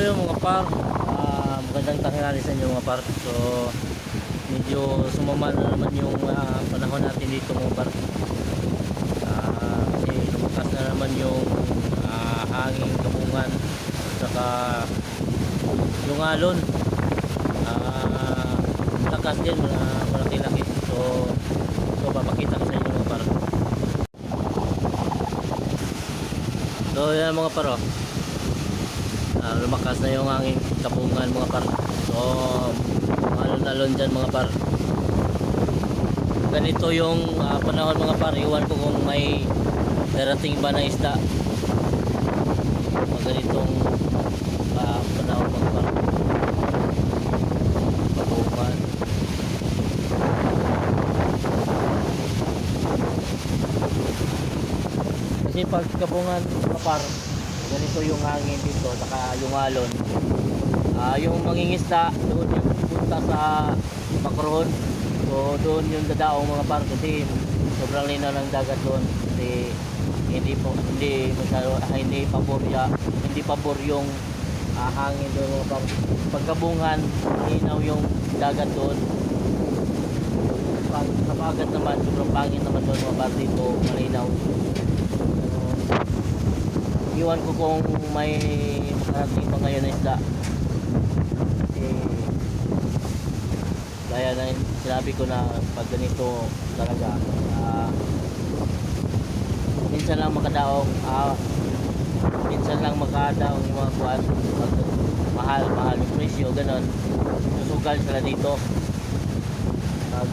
yun mga par, ah, magandang tanghali sa inyo mga par. So, medyo sumama na naman yung ah, panahon natin dito mga par. Ah, kasi lumakas na naman yung hanging kabungan saka yung alon. Ah, lakas din, ah, malaki-laki. So, so papakita ko sa inyo mga par. So, yan mga par oh. Ah, lumakas na yung hangin kapungan mga par. So alon-alon dyan mga par. Ganito yung ah, panahon mga par. Iwan ko kung may darating ba na isda. Mga ganitong ah, panahon mga par. Kasi pag kabungan mga par ganito yung hangin dito saka yung alon. Ah yung mangingisda doon yung punta sa Macron. So doon yung dadaong mga par kasi sobrang linaw ng dagat doon. Kasi hindi po hindi masyado ah, hindi pabor ya hindi pabor yung ah, hangin doon. Mga par pagkabungan linaw yung dagat doon. Pag napagat naman sobrang pangit naman doon mga par dito malinaw iwan ko kung may parating pa ngayon na isda. Kasi gaya na sinabi ko na pag ganito talaga ah, minsan lang makadaong ah, minsan lang makadaong mga kuwan pag mahal mahal yung presyo ganon susugal sila dito. Pag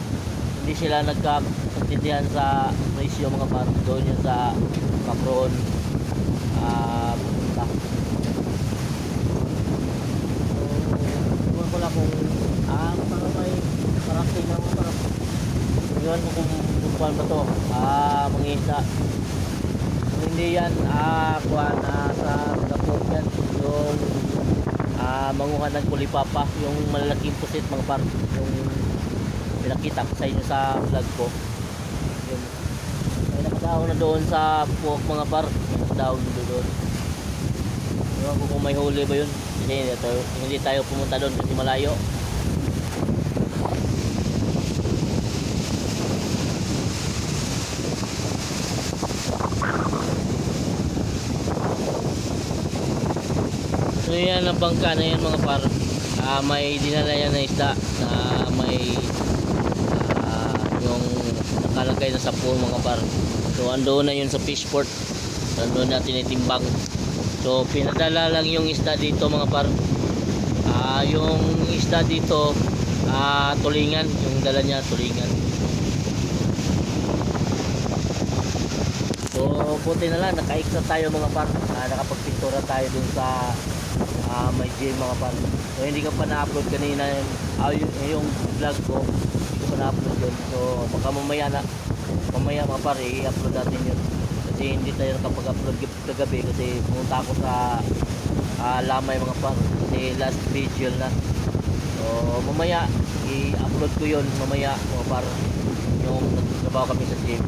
hindi sila nagkaintindihan sa presyo mga par doon yun sa Macron ah pupunta. So, iwan ko lang kung ah, parang may parating na mo parang iwan ko kung bukuan ba to ah, mga isda kung hindi yan ah, kuhan ah, sa Singapore yan yung ah, manguhan ng kulipapa yung malalaking pusit mga par yung pinakita ko sa inyo sa vlog ko yun may nakadaong na doon sa puwak mga par na doon Ewan ko kung may huli ba yun. Kasi hindi tayo, hindi tayo pumunta doon kasi malayo. So yan ang bangka na yan mga par. Ah, may dinala yan na isda na may nakalagay na sa pool mga par. So andoon na yun sa fishport andoon natin itimbang so pinadala lang yung isda dito mga par. Ah, yung isda dito ah, tulingan. Yung dala niya tulingan. So buti na lang nakaiksa tayo mga par. Ah, nakapagpintura tayo dun sa ah, may gym mga par. So hindi ko pa na-upload kanina. Yung, ah, yung, yung vlog ko na-upload yun. So baka mamaya na mamaya mga par i-upload natin yun. Kasi hindi tayo nakapag-upload gab- kagabi kasi pumunta ako sa ah, lamay mga par kasi last vigil na. So mamaya i-upload ko yun mamaya mga par yung nagtrabaho kami sa gym